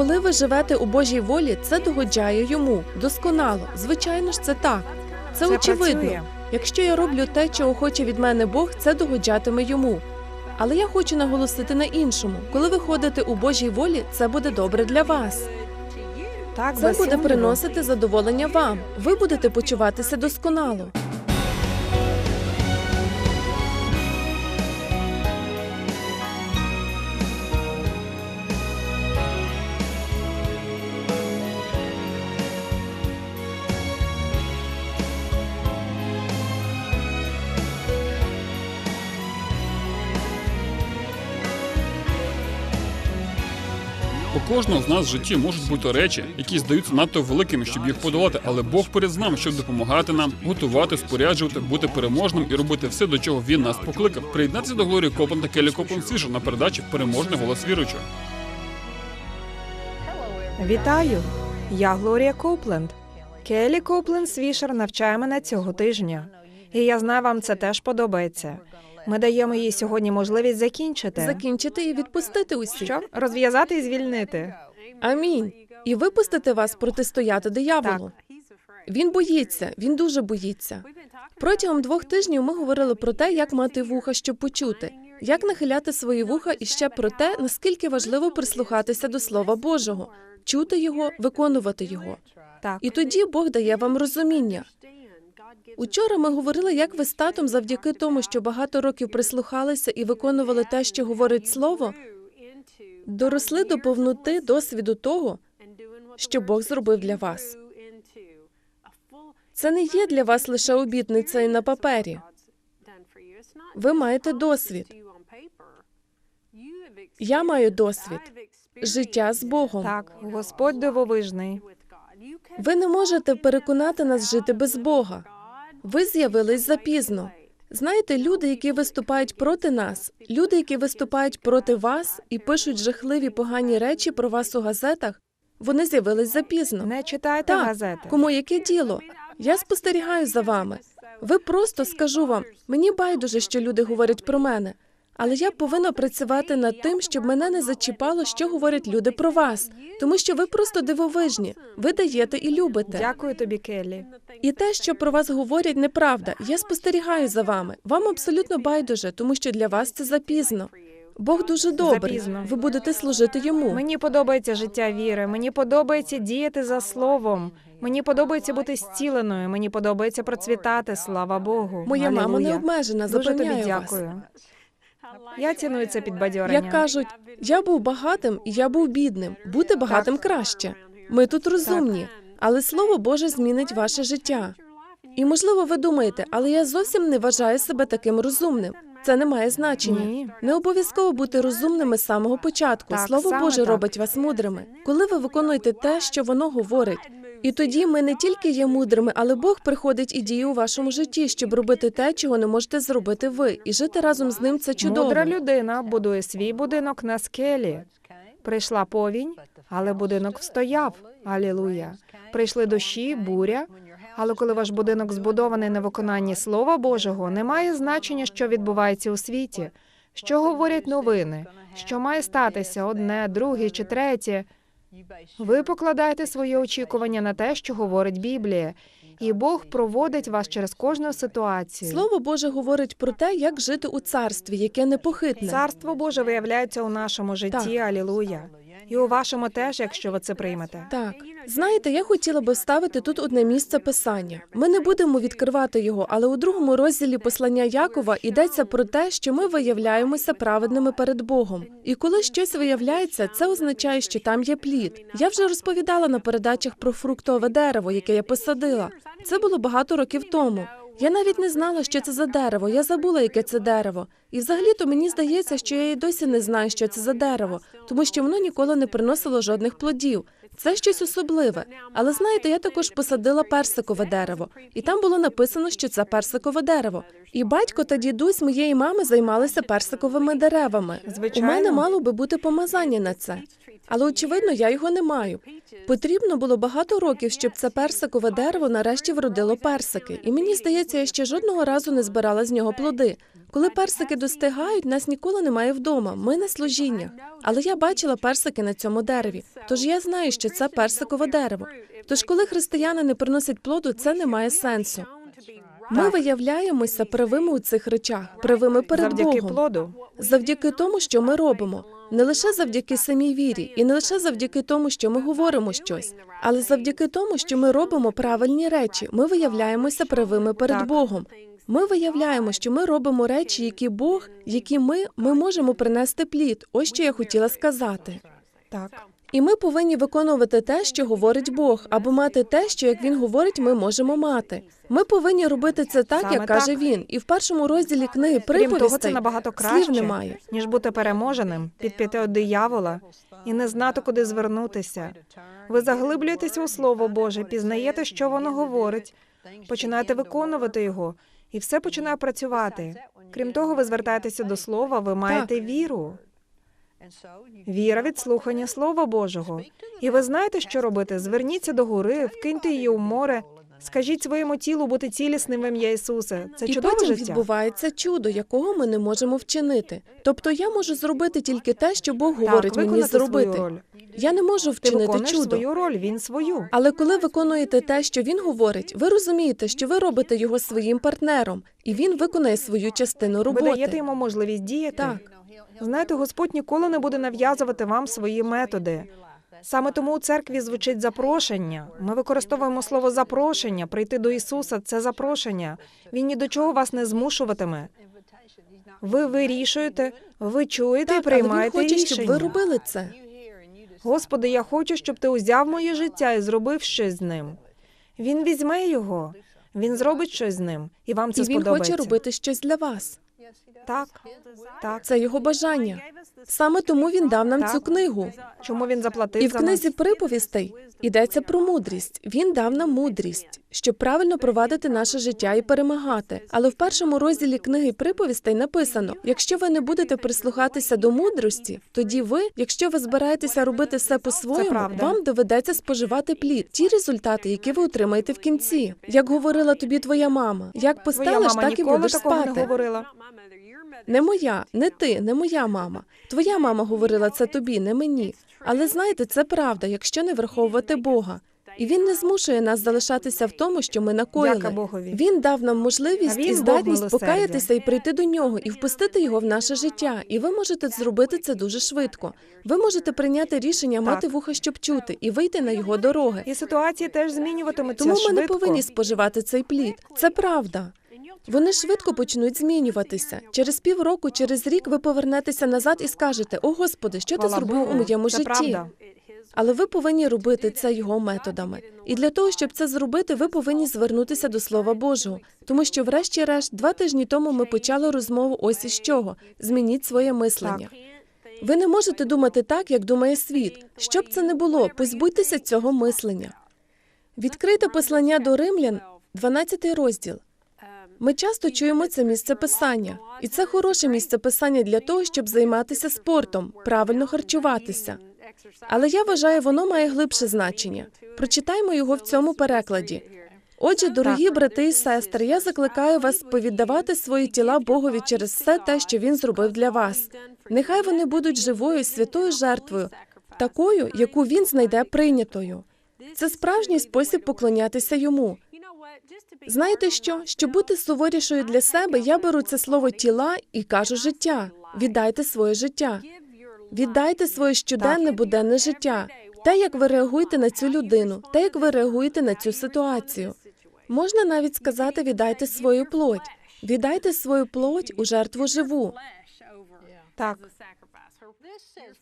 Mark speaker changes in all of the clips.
Speaker 1: Коли ви живете у Божій волі, це догоджає йому досконало. Звичайно ж, це так. Це,
Speaker 2: Це
Speaker 1: очевидно.
Speaker 2: працює.
Speaker 1: Якщо я роблю те, чого хоче від мене Бог, це догоджатиме йому. Але я хочу наголосити на іншому: коли ви ходите у Божій волі, це буде добре для вас.
Speaker 2: Так,
Speaker 1: Це буде приносити задоволення вам. Ви будете почуватися досконало.
Speaker 3: Кожного з нас в житті можуть бути речі, які здаються надто великими, щоб їх подолати, але Бог поряд з нами, щоб допомагати нам, готувати, споряджувати, бути переможним і робити все, до чого він нас покликав. Приєднатися до Глорії Копланд та Келі Копланд Свіжер на передачі Переможний голос віруючого.
Speaker 2: Вітаю! Я Глорія Копленд. Келі Копленд Свішер навчає мене цього тижня. І я знаю, вам це теж подобається. Ми даємо їй сьогодні можливість закінчити.
Speaker 1: Закінчити і відпустити усіх.
Speaker 2: Що? Розв'язати і звільнити.
Speaker 1: Амінь. І випустити вас протистояти дияволу. Він боїться, він дуже боїться. Протягом двох тижнів ми говорили про те, як мати вуха, щоб почути, як нахиляти свої вуха, і ще про те, наскільки важливо прислухатися до Слова Божого, чути його, виконувати його.
Speaker 2: Так.
Speaker 1: І тоді Бог дає вам розуміння. Учора ми говорили, як ви з татом, завдяки тому, що багато років прислухалися і виконували те, що говорить слово, доросли до повноти досвіду того, що Бог зробив для вас. Це не є для вас лише обітницею на папері. Ви маєте досвід. Я маю досвід життя з Богом.
Speaker 2: Так, Господь дивовижний.
Speaker 1: Ви не можете переконати нас жити без Бога. Ви з'явились запізно. Знаєте, люди, які виступають проти нас, люди, які виступають проти вас і пишуть жахливі погані речі про вас у газетах, вони з'явились запізно.
Speaker 2: Не читайте
Speaker 1: Так,
Speaker 2: газети.
Speaker 1: Кому яке діло? Я спостерігаю за вами. Ви просто скажу вам, мені байдуже, що люди говорять про мене. Але я повинна працювати над тим, щоб мене не зачіпало, що говорять люди про вас, тому що ви просто дивовижні. Ви даєте і любите.
Speaker 2: Дякую тобі, Келлі.
Speaker 1: І те, що про вас говорять, неправда. Я спостерігаю за вами. Вам абсолютно байдуже, тому що для вас це запізно. Бог дуже добрий.
Speaker 2: Запізно.
Speaker 1: Ви будете служити йому.
Speaker 2: Мені подобається життя віри. Мені подобається діяти за словом. Мені подобається бути зціленою. Мені подобається процвітати. Слава Богу.
Speaker 1: Моя мама не обмежена.
Speaker 2: Дуже тобі
Speaker 1: Запевняю вас.
Speaker 2: дякую. Я ціную це підбадьорення.
Speaker 1: Як кажуть, я був багатим і я був бідним. Бути багатим краще. Ми тут розумні, але слово Боже змінить ваше життя. І можливо, ви думаєте, але я зовсім не вважаю себе таким розумним. Це не має значення.
Speaker 2: Ні.
Speaker 1: Не обов'язково бути розумними з самого початку.
Speaker 2: Так,
Speaker 1: Слово Боже
Speaker 2: так.
Speaker 1: робить вас мудрими, коли ви виконуєте те, що воно говорить. І тоді ми не тільки є мудрими, але Бог приходить і діє у вашому житті, щоб робити те, чого не можете зробити ви, і жити разом з ним це чудово.
Speaker 2: Мудра людина будує свій будинок на скелі. Прийшла повінь, але будинок встояв. Алілуя. Прийшли дощі, буря. Але коли ваш будинок збудований на виконанні Слова Божого, немає значення, що відбувається у світі, що говорять новини, що має статися одне, друге чи третє. Ви покладаєте своє очікування на те, що говорить Біблія, і Бог проводить вас через кожну ситуацію.
Speaker 1: Слово Боже говорить про те, як жити у царстві, яке непохитне.
Speaker 2: Царство Боже виявляється у нашому житті,
Speaker 1: Так.
Speaker 2: алілуя. І у вашому теж, якщо ви це приймете.
Speaker 1: Так, знаєте, я хотіла би вставити тут одне місце писання. Ми не будемо відкривати його, але у другому розділі послання Якова йдеться про те, що ми виявляємося праведними перед Богом. І коли щось виявляється, це означає, що там є плід. Я вже розповідала на передачах про фруктове дерево, яке я посадила. Це було багато років тому. Я навіть не знала, що це за дерево. Я забула, яке це дерево. І взагалі-то мені здається, що я і досі не знаю, що це за дерево, тому що воно ніколи не приносило жодних плодів. Це щось особливе. Але знаєте, я також посадила персикове дерево, і там було написано, що це персикове дерево. І батько та дідусь моєї мами займалися персиковими деревами.
Speaker 2: Звичайно.
Speaker 1: У мене мало би бути помазання на це. Але очевидно, я його не маю. Потрібно було багато років, щоб це персикове дерево нарешті вродило персики. І мені здається, я ще жодного разу не збирала з нього плоди. Коли персики достигають, нас ніколи немає вдома. Ми на служіннях. Але я бачила персики на цьому дереві. Тож я знаю, що це персикове дерево. Тож, коли християни не приносять плоду, це не має сенсу. Ми виявляємося правими у цих речах, правими перед
Speaker 2: Завдяки
Speaker 1: Богом.
Speaker 2: плоду.
Speaker 1: Завдяки тому, що ми робимо, не лише завдяки самій вірі, і не лише завдяки тому, що ми говоримо щось, але завдяки тому, що ми робимо правильні речі, ми виявляємося правими перед Богом. Ми виявляємо, що ми робимо речі, які Бог, які ми, ми можемо принести плід. Ось що я хотіла сказати.
Speaker 2: Так.
Speaker 1: І ми повинні виконувати те, що говорить Бог, або мати те, що як він говорить, ми можемо мати. Ми повинні робити це так,
Speaker 2: Саме
Speaker 1: як каже він. І в першому розділі книги
Speaker 2: Крім того, це
Speaker 1: приповістей
Speaker 2: набагато
Speaker 1: слів
Speaker 2: краще,
Speaker 1: немає.
Speaker 2: ніж бути переможеним, підпіти від диявола і не знати, куди звернутися. Ви заглиблюєтеся у Слово Боже, пізнаєте, що воно говорить, починаєте виконувати його, і все починає працювати. Крім того, ви звертаєтеся до Слова, ви маєте віру. Віра від слухання Слова Божого. І ви знаєте, що робити? Зверніться до гори, вкиньте її у море, скажіть своєму тілу бути цілісним в ім'я Ісуса. Це
Speaker 1: І
Speaker 2: чудове
Speaker 1: потім
Speaker 2: життя.
Speaker 1: відбувається чудо, якого ми не можемо вчинити. Тобто я можу зробити тільки те, що Бог
Speaker 2: Так,
Speaker 1: говорить мені
Speaker 2: виконати
Speaker 1: зробити.
Speaker 2: свою роль.
Speaker 1: Я не можу
Speaker 2: Ти
Speaker 1: вчинити
Speaker 2: виконуєш
Speaker 1: чудо.
Speaker 2: свою роль, він свою.
Speaker 1: Але коли виконуєте те, що він говорить, ви розумієте, що ви робите його своїм партнером, і він виконає свою частину
Speaker 2: Ви
Speaker 1: роботи.
Speaker 2: даєте йому можливість діяти.
Speaker 1: Так.
Speaker 2: Знаєте, Господь ніколи не буде нав'язувати вам свої методи. Саме тому у церкві звучить запрошення. Ми використовуємо слово запрошення. Прийти до Ісуса це запрошення. Він ні до чого вас не змушуватиме. Ви вирішуєте, ви чуєте і
Speaker 1: Так, але він
Speaker 2: приймаєте
Speaker 1: хоче,
Speaker 2: рішення.
Speaker 1: щоб ви робили це.
Speaker 2: Господи, я хочу, щоб ти узяв моє життя і зробив щось з ним. Він візьме його, він зробить щось з ним, і вам це
Speaker 1: І він
Speaker 2: сподобається.
Speaker 1: хоче робити щось для вас.
Speaker 2: Так, так.
Speaker 1: Це його бажання. Саме тому він дав нам
Speaker 2: Так.
Speaker 1: цю книгу.
Speaker 2: Чому він заплатив
Speaker 1: І в книзі приповістей йдеться про мудрість. Він дав нам мудрість, щоб правильно провадити наше життя і перемагати. Але в першому розділі книги приповістей написано: якщо ви не будете прислухатися до мудрості, тоді ви, якщо ви збираєтеся робити все по-своєму, вам доведеться споживати плід, ті результати, які ви отримаєте в кінці. Як говорила тобі твоя мама, як постелиш, так і будеш спати.
Speaker 2: говорила.
Speaker 1: Не моя, не ти, не моя мама. Твоя мама говорила це тобі, не мені. Але знаєте, це правда, якщо не враховувати Бога. І він не змушує нас залишатися в тому, що ми накоїли.
Speaker 2: Богові.
Speaker 1: Він дав нам можливість і здатність покаятися і прийти до нього, і впустити його в наше життя. І ви можете зробити це дуже швидко. Ви можете прийняти рішення мати вуха, щоб чути, і вийти на його дороги.
Speaker 2: І ситуації теж змінюватимуться
Speaker 1: Тому ми
Speaker 2: швидко.
Speaker 1: не повинні споживати цей плід. Це правда. Вони швидко почнуть змінюватися. Через півроку, через рік ви повернетеся назад і скажете: О Господи, що ти зробив у моєму житті? Але ви повинні робити це його методами. І для того, щоб це зробити, ви повинні звернутися до Слова Божого. Тому що, врешті-решт, два тижні тому ми почали розмову ось із чого: змініть своє мислення. Ви не можете думати так, як думає світ. Що б це не було, позбудьтеся цього мислення. Відкрите послання до римлян, 12 розділ. Ми часто чуємо це місце писання, і це хороше місце писання для того, щоб займатися спортом, правильно харчуватися. Але я вважаю, воно має глибше значення. Прочитаймо його в цьому перекладі. Отже, дорогі брати і сестри, я закликаю вас повіддавати свої тіла Богові через все те, що він зробив для вас. Нехай вони будуть живою святою жертвою, такою, яку він знайде прийнятою. Це справжній спосіб поклонятися йому. Знаєте що? Щоб бути суворішою для себе, я беру це слово тіла і кажу життя. Віддайте своє життя. Віддайте своє щоденне буденне життя. Те, як ви реагуєте на цю людину, те, як ви реагуєте на цю ситуацію. Можна навіть сказати, віддайте свою плоть. Віддайте свою плоть у жертву живу.
Speaker 2: Так.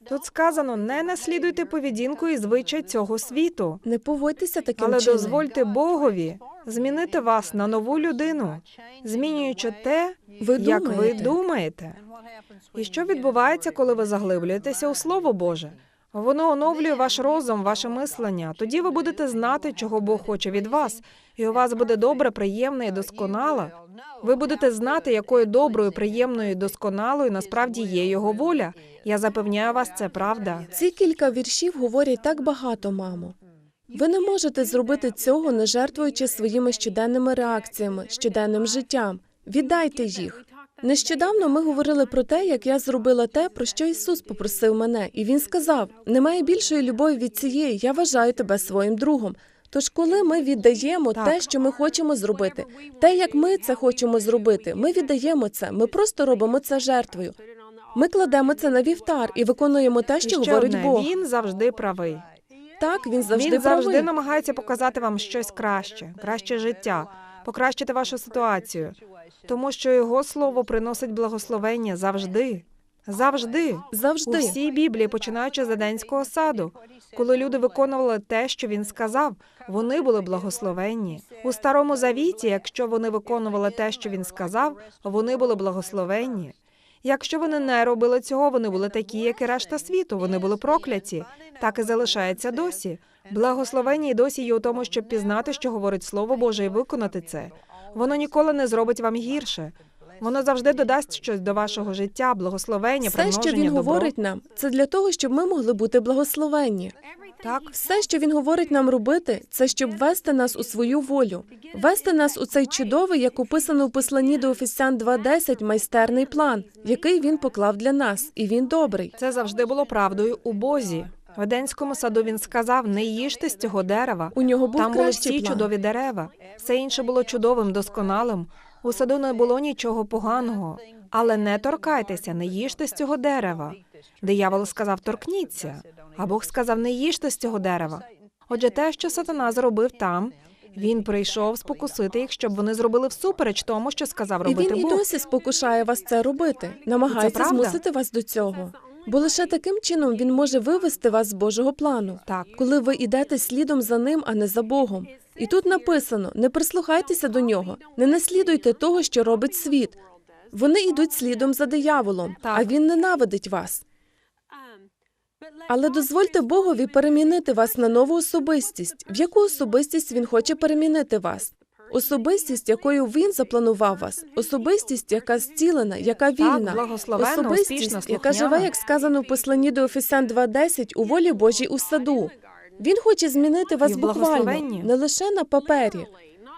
Speaker 2: Тут сказано: не наслідуйте поведінку і звичай цього світу,
Speaker 1: Не поводьтеся таким
Speaker 2: але
Speaker 1: чином.
Speaker 2: дозвольте Богові змінити вас на нову людину, змінюючи те,
Speaker 1: Ви
Speaker 2: як ви
Speaker 1: думаєте.
Speaker 2: І що відбувається, коли ви заглиблюєтеся у Слово Боже? Воно оновлює ваш розум, ваше мислення. Тоді ви будете знати, чого Бог хоче від вас, і у вас буде добре, приємне і досконале. Ви будете знати, якою доброю, приємною досконалою насправді є його воля. Я запевняю вас, це правда.
Speaker 1: Ці кілька віршів говорять так багато, мамо. Ви не можете зробити цього, не жертвуючи своїми щоденними реакціями, щоденним життям. Віддайте їх. Нещодавно ми говорили про те, як я зробила те, про що Ісус попросив мене, і він сказав: немає більшої любові від цієї, я вважаю тебе своїм другом. Тож, коли ми віддаємо
Speaker 2: Так.
Speaker 1: те, що ми хочемо зробити, те, як ми це хочемо зробити, ми віддаємо це. Ми просто робимо це жертвою. Ми кладемо це на вівтар і виконуємо те, що говорить Бог.
Speaker 2: він завжди правий.
Speaker 1: Так, він завжди
Speaker 2: він завжди
Speaker 1: правий.
Speaker 2: намагається показати вам щось краще, краще життя, покращити вашу ситуацію, тому що його слово приносить благословення завжди. Завжди. У
Speaker 1: Завжди.
Speaker 2: всій Біблії, починаючи з Еденського саду, коли люди виконували те, що він сказав, вони були благословенні. У старому завіті, якщо вони виконували те, що він сказав, вони були благословенні. Якщо вони не робили цього, вони були такі, як і решта світу. Вони були прокляті. Так і залишається досі. Благословення і досі є у тому, щоб пізнати, що говорить Слово Боже, і виконати це. Воно ніколи не зробить вам гірше. Воно завжди додасть щось до вашого життя, благословення,
Speaker 1: Все, що він
Speaker 2: добро.
Speaker 1: говорить нам, це для того, щоб ми могли бути благословенні.
Speaker 2: Так,
Speaker 1: Все, що він говорить нам робити, це щоб вести нас у свою волю, вести нас у цей чудовий, як описано у посланні до Офісян 2.10, майстерний план, який він поклав для нас, і він добрий.
Speaker 2: Це завжди було правдою у Бозі. В Еденському саду він сказав: не їжте з цього дерева.
Speaker 1: У нього був
Speaker 2: Там були всі
Speaker 1: план.
Speaker 2: чудові дерева. Все інше було чудовим, досконалим. У саду не було нічого поганого. Але не торкайтеся, не їжте з цього дерева. Диявол сказав: торкніться. А Бог сказав: не їжте з цього дерева. Отже, те, що сатана зробив там, він прийшов спокусити їх, щоб вони зробили всупереч тому, що сказав
Speaker 1: І
Speaker 2: робити
Speaker 1: він і досі спокушає вас це робити, намагається
Speaker 2: правда.
Speaker 1: змусити вас до цього. Бо лише таким чином він може вивести вас з Божого плану.
Speaker 2: Так.
Speaker 1: коли ви йдете слідом за ним, а не за Богом. І тут написано: не прислухайтеся до нього, не наслідуйте того, що робить світ. Вони йдуть слідом за дияволом, а він ненавидить вас. Але дозвольте Богові перемінити вас на нову особистість. В яку особистість він хоче перемінити вас? Особистість, якою він запланував вас, особистість, яка зцілена, яка вільна, особистість, яка живе, як сказано в посланні до Офісян 2.10, у волі Божій у саду. Він хоче змінити вас буквально, не лише на папері,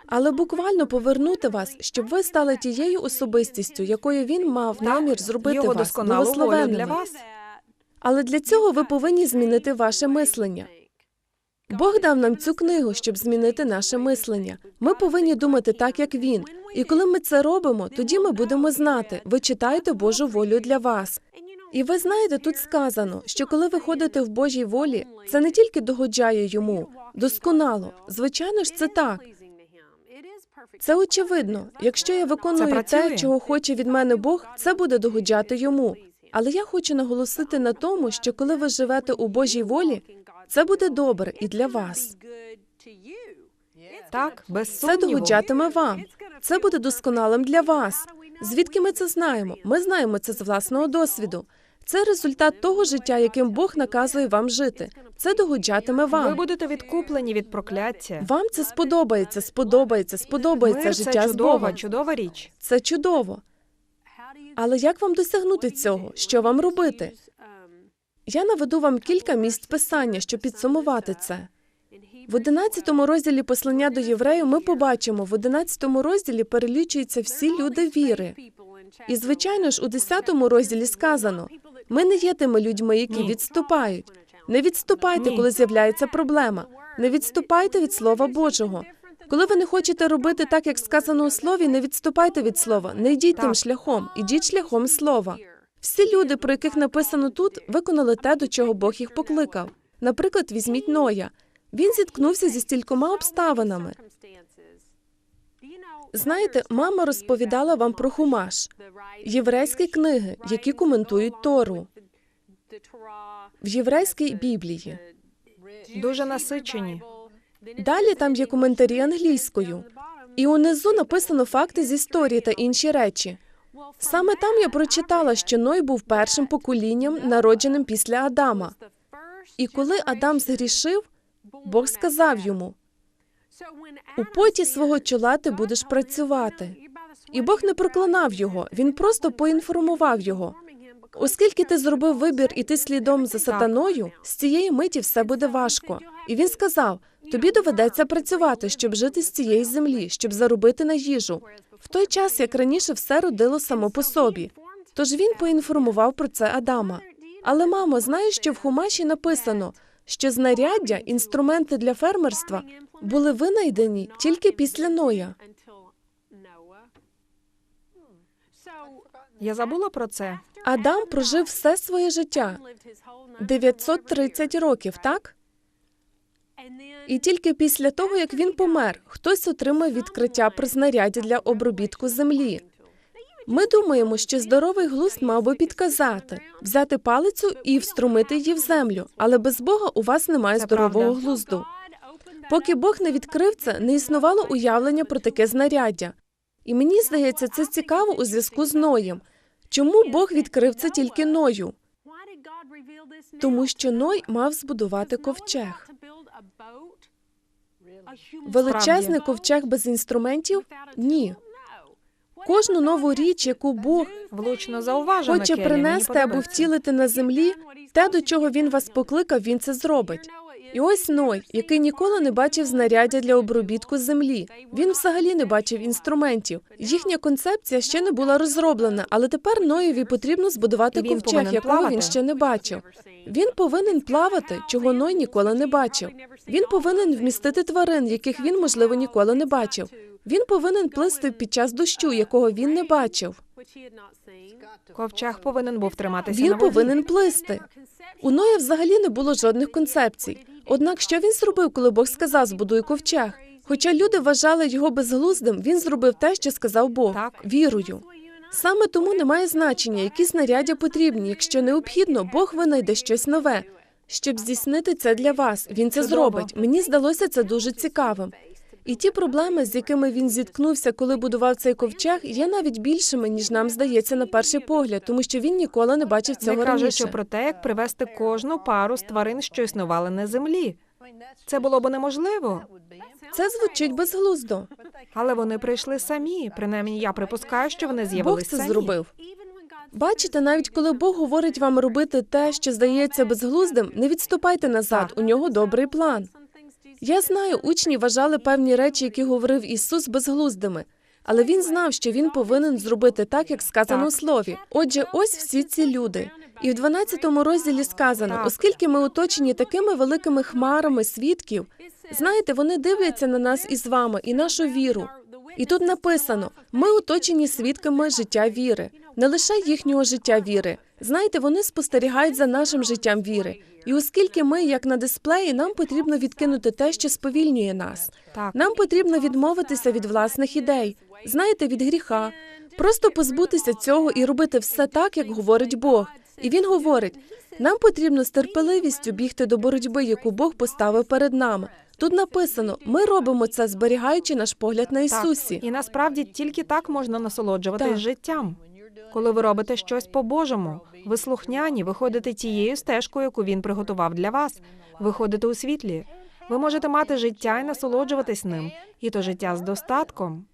Speaker 1: але буквально повернути вас, щоб ви стали тією особистістю, якою він мав намір зробити
Speaker 2: його
Speaker 1: вас
Speaker 2: досконалу для
Speaker 1: благословенними.
Speaker 2: вас.
Speaker 1: Але для цього ви повинні змінити ваше мислення. Бог дав нам цю книгу, щоб змінити наше мислення. Ми повинні думати так, як він. І коли ми це робимо, тоді ми будемо знати, ви читаєте Божу волю для вас. І ви знаєте, тут сказано, що коли ви ходите в Божій волі, це не тільки догоджає йому, досконало. Звичайно ж, це так. Це очевидно. Якщо я виконую те, чого хоче від мене Бог, це буде догоджати йому. Але я хочу наголосити на тому, що коли ви живете у Божій волі, це буде добре і для вас.
Speaker 2: Так, без
Speaker 1: Це догоджатиме вам. Це буде досконалим для вас. Звідки ми це знаємо? Ми знаємо це з власного досвіду. Це результат того життя, яким Бог наказує вам жити. Це догоджатиме
Speaker 2: Ви
Speaker 1: вам.
Speaker 2: будете відкуплені від прокляття.
Speaker 1: Вам це сподобається, сподобається, сподобається
Speaker 2: Мир
Speaker 1: життя
Speaker 2: це
Speaker 1: з
Speaker 2: чудова,
Speaker 1: Богом.
Speaker 2: чудова річ.
Speaker 1: Це чудово. Але як вам досягнути цього? Що вам робити? Я наведу вам кілька місць писання, щоб підсумувати це. В 11 розділі послання до євреїв ми побачимо, в 11 розділі перелічуються всі люди віри. І, звичайно ж, у 10 розділі сказано: ми не є тими людьми, які відступають. Не відступайте, коли з'являється проблема. Не відступайте від Слова Божого. Коли ви не хочете робити так, як сказано у слові, не відступайте від слова, не йдіть тим шляхом, ідіть шляхом слова. Всі люди, про яких написано тут, виконали те, до чого Бог їх покликав. Наприклад, візьміть Ноя. Він зіткнувся зі стількома обставинами. Знаєте, мама розповідала вам про хумаш, єврейські книги, які коментують Тору в єврейській Біблії.
Speaker 2: Дуже насичені.
Speaker 1: Далі там є коментарі англійською, і унизу написано факти з історії та інші речі. Саме там я прочитала, що Ной був першим поколінням, народженим після Адама. І коли Адам згрішив, Бог сказав йому: у поті свого чола ти будеш працювати. І Бог не проклинав його, він просто поінформував його. Оскільки ти зробив вибір іти слідом за сатаною, з цієї миті все буде важко. І він сказав: тобі доведеться працювати, щоб жити з цієї землі, щоб заробити на їжу. В той час, як раніше, все родило само по собі. Тож він поінформував про це Адама. Але мамо, знаєш, що в Хумаші написано, що знаряддя, інструменти для фермерства були винайдені тільки після Ноя.
Speaker 2: Я забула про це.
Speaker 1: Адам прожив все своє життя 930 років, так? І тільки після того, як він помер, хтось отримав відкриття про знаряддя для обробітку землі. Ми думаємо, що здоровий глузд мав би підказати, взяти палицю і вструмити її в землю, але без Бога у вас немає здорового глузду. Поки Бог не відкрив це, не існувало уявлення про таке знаряддя. І мені здається, це цікаво у зв'язку з Ноєм. Чому Бог відкрив це тільки Ною? Тому що Ной мав збудувати ковчег. Величезний ковчег без інструментів? Ні. Кожну нову річ, яку Бог
Speaker 2: Влучно зауважено,
Speaker 1: хоче
Speaker 2: Келлі,
Speaker 1: принести або втілити на землі, те, до чого він вас покликав, він це зробить. І ось Ной, який ніколи не бачив знаряддя для обробітку землі. Він взагалі не бачив інструментів. Їхня концепція ще не була розроблена, але тепер Ноєві потрібно збудувати ковчег, якого він ще не бачив. Він повинен плавати, чого Ной ніколи не бачив. Він повинен вмістити тварин, яких він, можливо, ніколи не бачив. Він повинен плисти під час дощу, якого він не бачив.
Speaker 2: Ковчег повинен був триматися
Speaker 1: Він
Speaker 2: на воді.
Speaker 1: повинен плисти. У Ноя взагалі не було жодних концепцій. Однак, що він зробив, коли Бог сказав збудуй ковчег? Хоча люди вважали його безглуздим, він зробив те, що сказав Бог
Speaker 2: Так.
Speaker 1: вірою. Саме тому немає значення, які знаряддя потрібні. Якщо необхідно, Бог винайде щось нове. Щоб здійснити це для вас, він це зробить. Мені здалося це дуже цікавим. І ті проблеми, з якими він зіткнувся, коли будував цей ковчег, є навіть більшими, ніж нам здається на перший погляд, тому що він ніколи не бачив
Speaker 2: Не
Speaker 1: цього
Speaker 2: кажучи
Speaker 1: раніше.
Speaker 2: про те, як привести кожну пару з тварин, що існували на землі. Це було б неможливо,
Speaker 1: Це звучить безглуздо.
Speaker 2: але вони прийшли самі. Принаймні, я припускаю, що вони
Speaker 1: Бог
Speaker 2: з'явилися
Speaker 1: це зробив. Бачите, навіть коли Бог говорить вам робити те, що здається безглуздим, не відступайте назад. У нього добрий план. Я знаю, учні вважали певні речі, які говорив Ісус, безглуздими. Але він знав, що він повинен зробити так, як сказано у слові. Отже, ось всі ці люди. І в 12 розділі сказано: оскільки ми оточені такими великими хмарами свідків, знаєте, вони дивляться на нас із вами і нашу віру. І тут написано: ми оточені свідками життя віри, не лише їхнього життя віри. Знаєте, вони спостерігають за нашим життям віри. І оскільки ми, як на дисплеї, нам потрібно відкинути те, що сповільнює нас.
Speaker 2: Так.
Speaker 1: Нам потрібно відмовитися від власних ідей, знаєте, від гріха, просто позбутися цього і робити все так, як говорить Бог. І він говорить: нам потрібно з терпеливістю бігти до боротьби, яку Бог поставив перед нами. Тут написано: ми робимо це, зберігаючи наш погляд на
Speaker 2: Так.
Speaker 1: Ісусі.
Speaker 2: І насправді тільки так можна насолоджуватись
Speaker 1: Так.
Speaker 2: життям. Коли ви робите щось по-божому, ви слухняні, виходите тією стежкою, яку він приготував для вас. виходите у світлі. Ви можете мати життя і насолоджуватись ним, і то життя з достатком.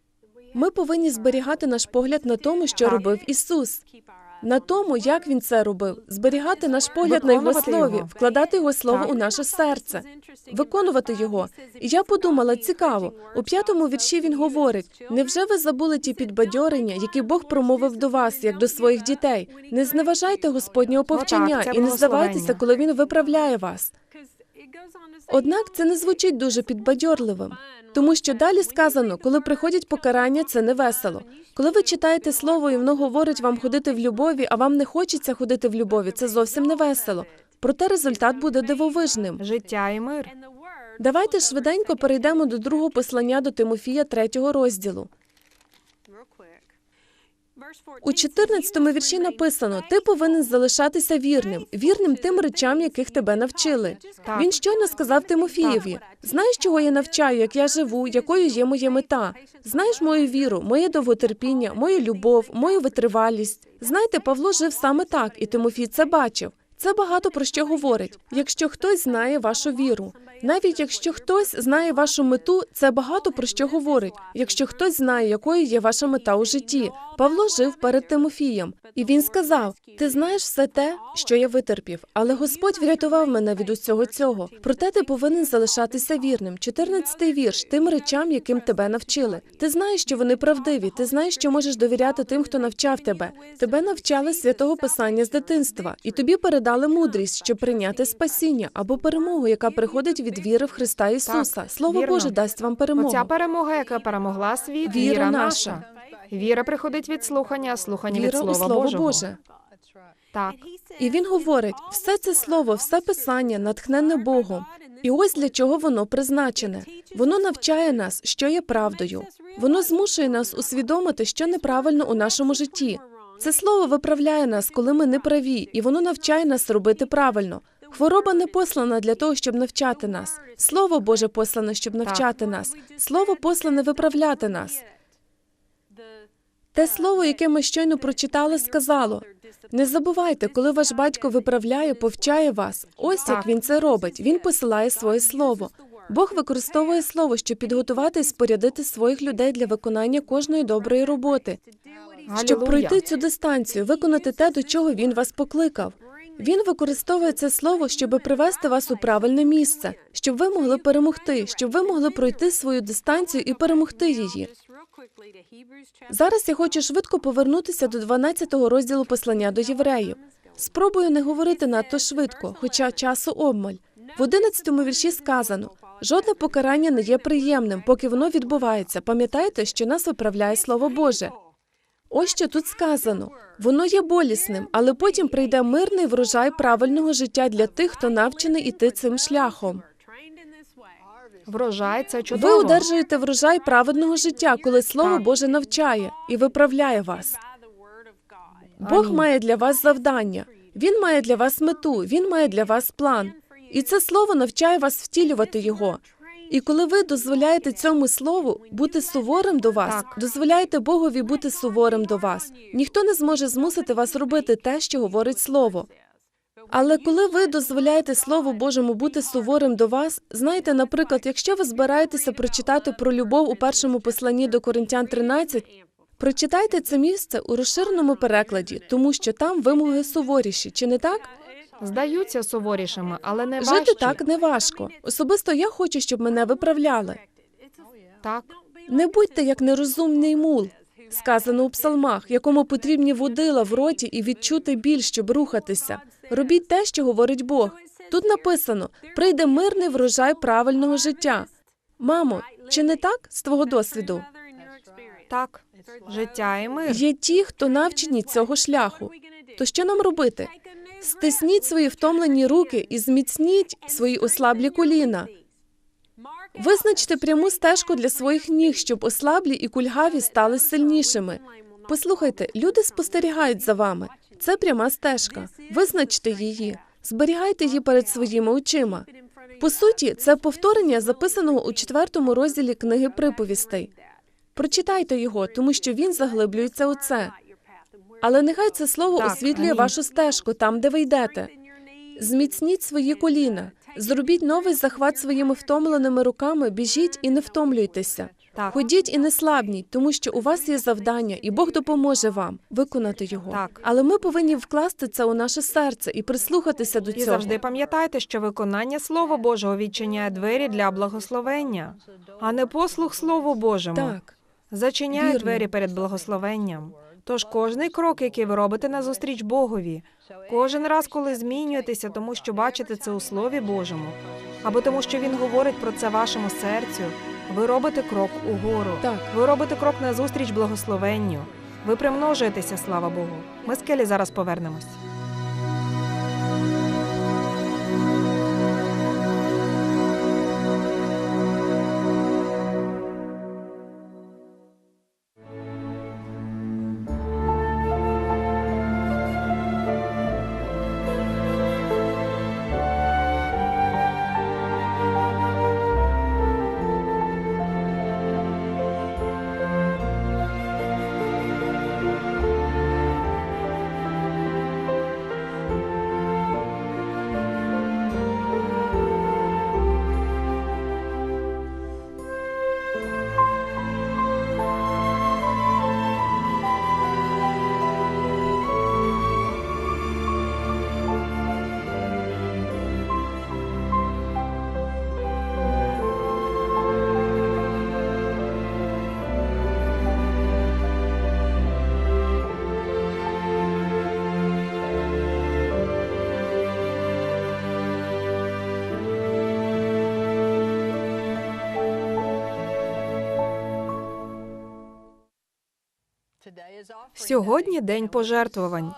Speaker 1: Ми повинні зберігати наш погляд на тому, що робив Ісус, на тому, як він це робив, зберігати наш погляд на його слові, вкладати його слово у наше серце, виконувати його. І я подумала, цікаво, у п'ятому вірші він говорить: невже ви забули ті підбадьорення, які Бог промовив до вас, як до своїх дітей? Не зневажайте Господнього повчання і не здавайтеся, коли він виправляє вас. Однак це не звучить дуже підбадьорливим, тому що далі сказано, коли приходять покарання, це не весело. Коли ви читаєте слово і воно говорить вам ходити в любові, а вам не хочеться ходити в любові, це зовсім не весело. Проте результат буде дивовижним.
Speaker 2: Життя і мир.
Speaker 1: Давайте швиденько перейдемо до другого послання до Тимофія, третього розділу. У 14-му вірші написано: ти повинен залишатися вірним, вірним тим речам, яких тебе навчили.
Speaker 2: Так.
Speaker 1: Він щойно сказав Тимофієві: знаєш, чого я навчаю, як я живу, якою є моя мета. Знаєш мою віру, моє довготерпіння, мою любов, мою витривалість. Знаєте, Павло жив саме так, і Тимофій це бачив. Це багато про що говорить. Якщо хтось знає вашу віру, навіть якщо хтось знає вашу мету, це багато про що говорить. Якщо хтось знає, якою є ваша мета у житті. Павло жив перед Тимофієм, і він сказав: Ти знаєш все те, що я витерпів, але Господь врятував мене від усього цього. Проте ти повинен залишатися вірним. 14-й вірш тим речам, яким тебе навчили. Ти знаєш, що вони правдиві. Ти знаєш, що можеш довіряти тим, хто навчав тебе. Тебе навчали святого писання з дитинства, і тобі передали мудрість, щоб прийняти спасіння або перемогу, яка приходить від віри в Христа Ісуса. Слово
Speaker 2: вірно.
Speaker 1: Боже дасть вам перемогу.
Speaker 2: Оця перемога, яка перемогла світ,
Speaker 1: Віра
Speaker 2: віра,
Speaker 1: наша.
Speaker 2: Віра приходить від слухання, а слухання від Слова
Speaker 1: у Слово
Speaker 2: Божого.
Speaker 1: Боже.
Speaker 2: Так.
Speaker 1: І він говорить: все це слово, все писання натхнене Богом. І ось для чого воно призначене. Воно навчає нас, що є правдою. Воно змушує нас усвідомити, що неправильно у нашому житті. Це слово виправляє нас, коли ми не праві, і воно навчає нас робити правильно. Хвороба не послана для того, щоб навчати нас. Слово Боже послане, щоб навчати нас. Слово послане виправляти нас. Те слово, яке ми щойно прочитали, сказало: не забувайте, коли ваш батько виправляє, повчає вас. Ось як він це робить. Він посилає своє слово. Бог використовує слово, щоб підготувати і спорядити своїх людей для виконання кожної доброї роботи, щоб пройти цю дистанцію, виконати те, до чого він вас покликав. Він використовує це слово, щоб привести вас у правильне місце, щоб ви могли перемогти, щоб ви могли пройти свою дистанцію і перемогти її. Зараз я хочу швидко повернутися до 12-го розділу послання до євреїв. Спробую не говорити надто швидко, хоча часу обмаль. В 11-му вірші сказано: жодне покарання не є приємним, поки воно відбувається. Пам'ятайте, що нас виправляє Слово Боже. Ось що тут сказано: воно є болісним, але потім прийде мирний врожай правильного життя для тих, хто навчений іти цим шляхом.
Speaker 2: Врожай це чудово.
Speaker 1: Ви одержуєте врожай праведного життя, коли Слово Боже навчає і виправляє вас. Бог має для вас завдання. Він має для вас мету, він має для вас план. І це слово навчає вас втілювати його. І коли ви дозволяєте цьому слову бути суворим до вас,
Speaker 2: Так.
Speaker 1: дозволяєте Богові бути суворим до вас. Ніхто не зможе змусити вас робити те, що говорить слово. Але коли ви дозволяєте Слову Божому бути суворим до вас, знаєте, наприклад, якщо ви збираєтеся прочитати про любов у першому посланні до Коринтян 13, прочитайте це місце у розширеному перекладі, тому що там вимоги суворіші, чи не так?
Speaker 2: Здаються суворішими, але не
Speaker 1: Жити так не важко. Особисто я хочу, щоб мене виправляли.
Speaker 2: Так.
Speaker 1: Не будьте як нерозумний мул, сказано у псалмах, якому потрібні водила в роті і відчути біль, щоб рухатися. Робіть те, що говорить Бог. Тут написано: прийде мирний врожай правильного життя. Мамо, чи не так з твого досвіду?
Speaker 2: Так. Життя і мир.
Speaker 1: Є ті, хто навчені цього шляху. То що нам робити? Стисніть свої втомлені руки і зміцніть свої ослаблі коліна. Визначте пряму стежку для своїх ніг, щоб ослаблі і кульгаві стали сильнішими. Послухайте, люди спостерігають за вами. Це пряма стежка. Визначте її, зберігайте її перед своїми очима. По суті, це повторення записаного у четвертому розділі книги приповістей. Прочитайте його, тому що він заглиблюється у це. Але нехай це слово
Speaker 2: Так,
Speaker 1: освітлює вашу стежку там, де ви йдете. Зміцніть свої коліна, зробіть новий захват своїми втомленими руками, біжіть і не втомлюйтеся.
Speaker 2: Так.
Speaker 1: Ходіть і не слабніть, тому що у вас є завдання, і Бог допоможе вам виконати його.
Speaker 2: Так.
Speaker 1: Але ми повинні вкласти це у наше серце і прислухатися до
Speaker 2: І
Speaker 1: цього.
Speaker 2: завжди пам'ятайте, що виконання Слова Божого відчиняє двері для благословення, а не послух Слову Божому.
Speaker 1: Так,
Speaker 2: Зачиняє
Speaker 1: Вірно.
Speaker 2: двері перед благословенням. Тож кожний крок, який ви робите назустріч Богові, кожен раз, коли змінюєтеся, тому що бачите це у Слові Божому, або тому, що Він говорить про це вашому серцю, ви робите крок угору.
Speaker 1: так.
Speaker 2: Ви робите крок назустріч благословенню. Ви примножуєтеся, слава Богу. Ми з Келі зараз повернемось. Сьогодні день пожертвувань.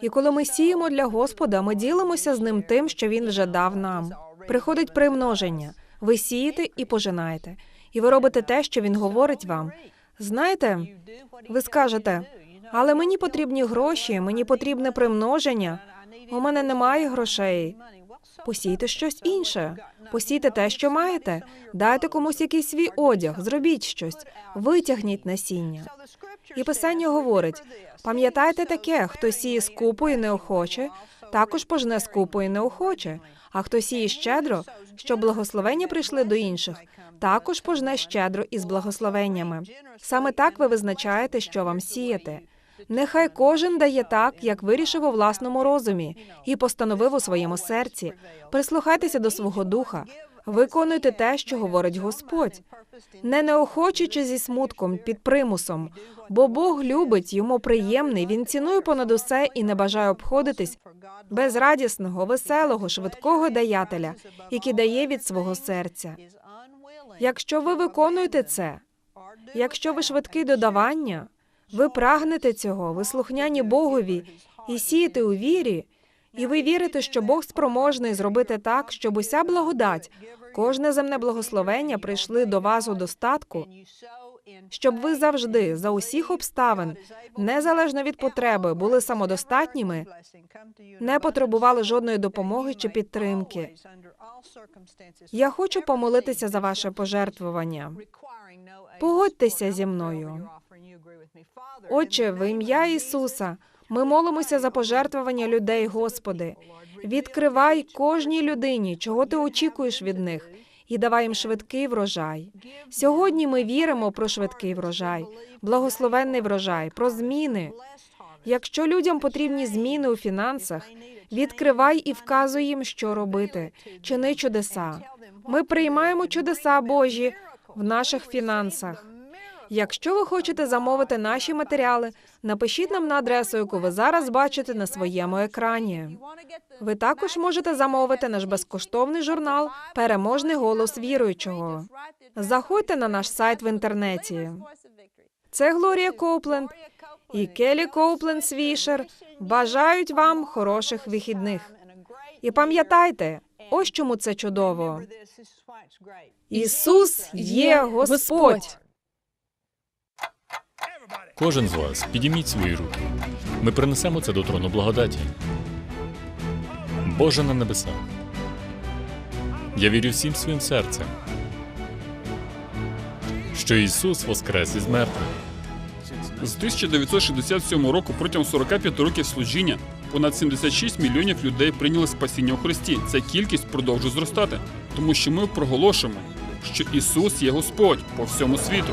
Speaker 2: І коли ми сіємо для Господа, ми ділимося з ним тим, що він вже дав нам. Приходить примноження. Ви сієте і пожинаєте. І ви робите те, що він говорить вам. Знаєте, ви скажете, але мені потрібні гроші, мені потрібне примноження. У мене немає грошей. Посійте щось інше. Посійте те, що маєте. Дайте комусь якийсь свій одяг, зробіть щось, витягніть насіння. І писання говорить: пам'ятайте таке, хто сіє скупо і неохоче, також пожне скупо і неохоче. А хто сіє щедро, щоб благословення прийшли до інших, також пожне щедро із благословеннями. Саме так ви визначаєте, що вам сіяти. Нехай кожен дає так, як вирішив у власному розумі і постановив у своєму серці. Прислухайтеся до свого духа, виконуйте те, що говорить Господь, не неохоче чи зі смутком, під примусом, бо Бог любить, йому приємний, він цінує понад усе і не бажає обходитись без радісного, веселого, швидкого даятеля, який дає від свого серця. Якщо ви виконуєте це, якщо ви швидкий до давання, ви прагнете цього, ви слухняні Богові і сієте у вірі, і ви вірите, що Бог спроможний зробити так, щоб уся благодать, кожне земне благословення прийшли до вас у достатку, щоб ви завжди, за усіх обставин, незалежно від потреби, були самодостатніми, не потребували жодної допомоги чи підтримки. Я хочу помолитися за ваше пожертвування. Погодьтеся зі мною. Отче, в ім'я Ісуса, ми молимося за пожертвування людей, Господи. Відкривай кожній людині, чого ти очікуєш від них, і давай їм швидкий врожай. Сьогодні ми віримо про швидкий врожай, благословенний врожай, про зміни. Якщо людям потрібні зміни у фінансах, відкривай і вказуй їм, що робити. Чини чудеса. Ми приймаємо чудеса Божі в наших фінансах. Якщо ви хочете замовити наші матеріали, напишіть нам на адресу, яку ви зараз бачите на своєму екрані. Ви також можете замовити наш безкоштовний журнал Переможний голос віруючого. Заходьте на наш сайт в інтернеті. Це Глорія Коупленд і Келі Коупленд Свішер бажають вам хороших вихідних. І пам'ятайте, ось чому це чудово. Ісус є Господь.
Speaker 4: Кожен з вас підійміть свої руки. Ми принесемо це до трону благодаті. Боже на небесах. Я вірю всім своїм серцем, що Ісус воскрес із мертвих.
Speaker 3: З 1967 року протягом 45 років служіння понад 76 мільйонів людей прийняли спасіння у Христі. Ця кількість продовжує зростати, тому що ми проголошуємо, що Ісус є Господь по всьому світу.